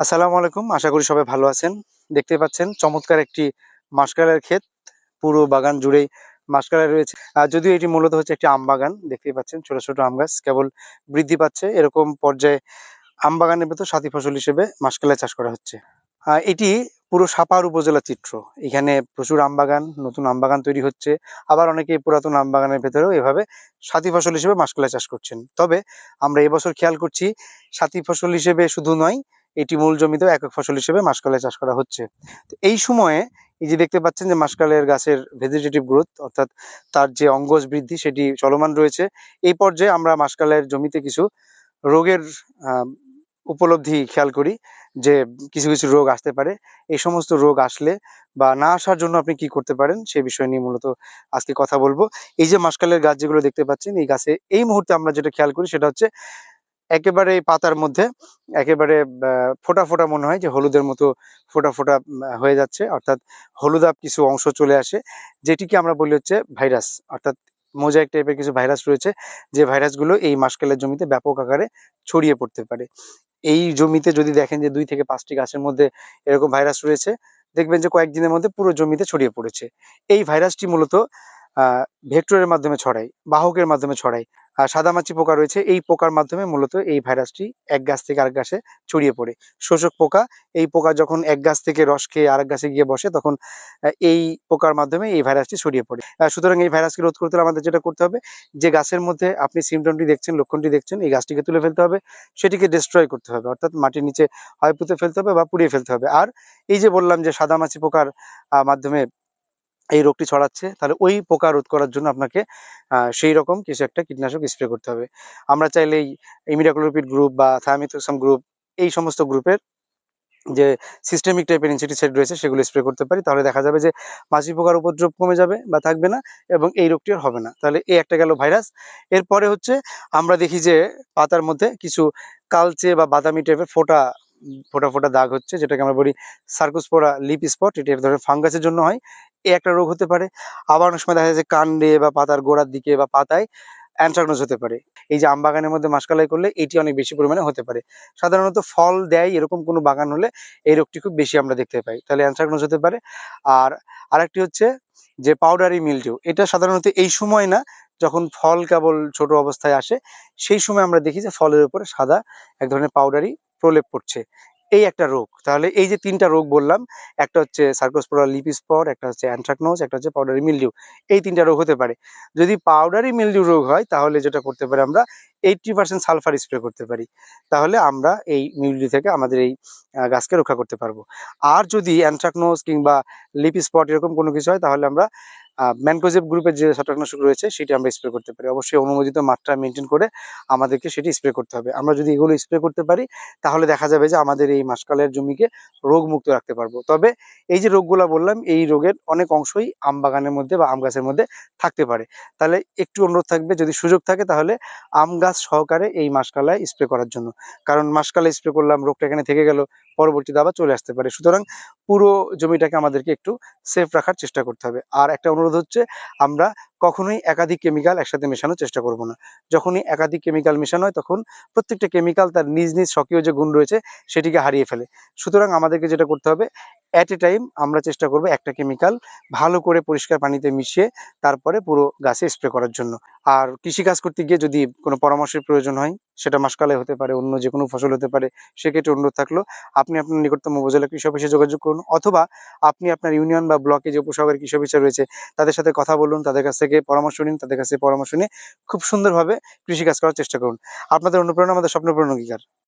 আসসালামু আলাইকুম। আশা করি সবাই ভালো আছেন। দেখতে পাচ্ছেন চমৎকার একটি মাসকালের ক্ষেত। পুরো বাগান জুড়েই মাসকালাই রয়েছে। আর যদিও এটি মূলত হচ্ছে একটি আম বাগান, দেখতেই পাচ্ছেন ছোট ছোট আম গাছ কেবল বৃদ্ধি পাচ্ছে। এরকম পর্যায়ে আম বাগানের ভেতর সাথী ফসল হিসেবে মাসকালাই চাষ করা হচ্ছে। এটি পুরো সাপার উপজেলা চিত্র। এখানে প্রচুর আম বাগান, নতুন আম বাগান তৈরি হচ্ছে। আবার অনেকে পুরাতন আম বাগানের ভেতরেও এভাবে সাথী ফসল হিসেবে মাসকালাই চাষ করছেন। তবে আমরা এবছর খেয়াল করছি, সাথী ফসল হিসেবে শুধু নয় এটি মূল জমিতেও একক ফসল হিসেবে মাসকালাই চাষ করা হচ্ছে। তো এই সময়ে এই যে দেখতে পাচ্ছেন যে মাসকালের গাছের ভেজিটেটিভ গ্রোথ অর্থাৎ তার যে অঙ্গজ বৃদ্ধি, সেটি চলমান রয়েছে। এই পর্যায়ে আমরা মাসকালের জমিতে কিছু রোগের উপলব্ধি খেয়াল করি যে কিছু কিছু রোগ আসতে পারে। এই সমস্ত রোগ আসলে বা না আসার জন্য আপনি কি করতে পারেন সেই বিষয় নিয়ে মূলত আজকে কথা বলব। এই যে মাসকালের গাছ যেগুলো দেখতে পাচ্ছেন, এই গাছে এই মুহূর্তে আমরা যেটা খেয়াল করি, সেটা হচ্ছে একেবারে পাতার মধ্যে, একেবারে ফোঁটা ফোঁটা মনে হয় যে হলুদের মতো ফোঁটা ফোঁটা হয়ে যাচ্ছে। অর্থাৎ হলুদাব কিছু অংশ চলে আসে, যেটিকে আমরা বলি হচ্ছে ভাইরাস। অর্থাৎ মোজাইক টাইপের কিছু ভাইরাস রয়েছে, যে ভাইরাসগুলো এই মাসকালের জমিতে ব্যাপক আকারে ছড়িয়ে পড়তে পারে। এই জমিতে যদি দেখেন যে দুই থেকে পাঁচটি গাছের মধ্যে এরকম ভাইরাস রয়েছে, দেখবেন যে কয়েকদিনের মধ্যে পুরো জমিতে ছড়িয়ে পড়েছে। এই ভাইরাসটি মূলত ভেক্টরের মাধ্যমে ছড়ায়, বাহকের মাধ্যমে ছড়ায়। সাদামাছি পোকা রয়েছে, এই পোকার মাধ্যমে মূলত এই ভাইরাসটি এক গাছ থেকে আরেক গাছে ছড়িয়ে পড়ে। শোষক পোকা, এই পোকা যখন এক গাছ থেকে রস খেয়ে আরেক গাছে গিয়ে বসে, তখন এই পোকার মাধ্যমে এই ভাইরাসটি ছড়িয়ে পড়ে। সুতরাং এই ভাইরাসকে রোধ করতে হলে আমাদের যেটা করতে হবে, যে গাছের মধ্যে আপনি সিমটমটি দেখছেন, লক্ষণটি দেখছেন, এই গাছটিকে তুলে ফেলতে হবে, সেটিকে ডিস্ট্রয় করতে হবে। অর্থাৎ মাটির নিচে হয় পুঁতে ফেলতে হবে বা পুড়িয়ে ফেলতে হবে। আর এই যে বললাম যে সাদামাছি পোকার মাধ্যমে এই রোগটি ছড়াচ্ছে, তাহলে ওই পোকা রোধ করার জন্য আপনাকে সেই রকম কিছু একটা কীটনাশক স্প্রে করতে হবে। আমরা চাইলেই ইমিডাক্লোপিড গ্রুপ বা থায়ামিথোক্সাম গ্রুপ এই সমস্ত গ্রুপের যে সিস্টেমিক টাইপের ইনসেক্টিসাইড রয়েছে সেগুলো স্প্রে করতে পারি। তাহলে দেখা যাবে যে মাছি পোকার উপদ্রব কমে যাবে বা থাকবে না এবং এই রোগটি আর হবে না। তাহলে এই একটা গেল ভাইরাস। এরপরে হচ্ছে আমরা দেখি যে পাতার মধ্যে কিছু কালচে বা বাদামি টাইপের ফোটা ফোটা ফোটা দাগ হচ্ছে, যেটাকে আমরা বলি সার্কোস্পোরা লিপ স্পট এটি এক ধরনের ফাঙ্গাসের জন্য হয়। এই একটা রোগ হতে পারে। আবার অনেক সময় দেখা যায় যে কাণ্ডে বা পাতার গোড়ার দিকে বা পাতায় অ্যান্ট্রাকনোজ হতে পারে। এই যে আম বাগানের মধ্যে মাসকালাই করলে এটি অনেক বেশি পরিমাণে হতে পারে। সাধারণত ফল দেয় এরকম কোনো বাগান হলে এই রোগটি খুব বেশি আমরা দেখতে পাই। তাহলে অ্যান্থ্রাকনোজ হতে পারে। আর আরেকটি হচ্ছে যে পাউডারি মিল্ডিউ এটা সাধারণত এই সময় না, যখন ফল কেবল ছোট অবস্থায় আসে, সেই সময় আমরা দেখি যে ফলের উপরে সাদা এক ধরনের পাউডারি প্রলেপ পড়ছে। এই একটা রোগ। তাহলে এই যে তিনটা রোগ বললাম, একটা হচ্ছে সার্কোস্পোরা লিপ স্পট একটা হচ্ছে অ্যান্থ্রাকনোজ, একটা হচ্ছে পাউডারি মিলডিউ। এই তিনটা রোগ হতে পারে। যদি পাউডারি মিলডিউ রোগ হয়, তাহলে যেটা করতে পারি আমরা, এইটটি পার্সেন্ট সালফার স্প্রে করতে পারি। তাহলে আমরা এই মিউলি থেকে আমাদের এই গাছকে রক্ষা করতে পারব। আর যদি অ্যান্থ্রাকনোজ কিংবা লিপ স্পট এরকম কোনো কিছু হয়, তাহলে আমরা ম্যানকোজেব গ্রুপের যে ছত্রাকনাশক রয়েছে, সেটি আমরা স্প্রে করতে পারি। অবশ্যই অনুমোদিত মাত্রা মেনটেন করে আমাদেরকে সেটি স্প্রে করতে হবে। আমরা যদি এগুলো স্প্রে করতে পারি, তাহলে দেখা যাবে যে আমাদের এই মাসকালের জমিকে রোগমুক্ত রাখতে পারব। তবে এই যে রোগগুলো বললাম, এই রোগের অনেক অংশই আম বাগানের মধ্যে বা আম গাছের মধ্যে থাকতে পারে। তাহলে একটু অনুরোধ থাকবে, যদি সুযোগ থাকে তাহলে আম গাছ সহকারে এই মাসকালায় স্প্রে করার জন্য। কারণ মাসকালে স্প্রে করলাম, রোগটা এখানে থেকে গেল, পরবর্তীতে আবার চলে আসতে পারে। সুতরাং পুরো জমিটাকে আমাদেরকে একটু সেফ রাখার চেষ্টা করতে হবে। আর একটা অনুরোধ হচ্ছে, আমরা কখনোই একাধিক কেমিক্যাল একসাথে মেশানোর চেষ্টা করব না। যখনই একাধিক কেমিক্যাল মেশানো হয়, তখন প্রত্যেকটা কেমিক্যাল তার নিজ নিজ স্বকীয় যে গুণ রয়েছে, সেটিকে হারিয়ে ফেলে। সুতরাং আমাদেরকে যেটা করতে হবে অ্যাট এ টাইম আমরা চেষ্টা করব একটা কেমিক্যাল ভালো করে পরিষ্কার পানিতে মিশিয়ে তারপরে পুরো গাছে স্প্রে করার জন্য। আর কৃষিকাজ করতে গিয়ে যদি কোনো পরামর্শের প্রয়োজন হয়, সেটা মাসকালে হতে পারে, অন্য যে কোনো ফসল হতে পারে, সেক্ষেত্রে অনুরোধ থাকল, আপনি আপনার নিকটতম উপজেলা কৃষি অফিসে যোগাযোগ করুন, অথবা আপনি আপনার ইউনিয়ন বা ব্লকে যে উপসহকারী কৃষি অফিসার রয়েছে, তাদের সাথে কথা বলুন, তাদের কাছ থেকে পরামর্শ নিন, তাদের কাছে পরামর্শ নিয়ে খুব সুন্দরভাবে কৃষিকাজ করার চেষ্টা করুন। আপনাদের অনুপ্রেরণা, আমাদের স্বপ্ন অঙ্গীকার।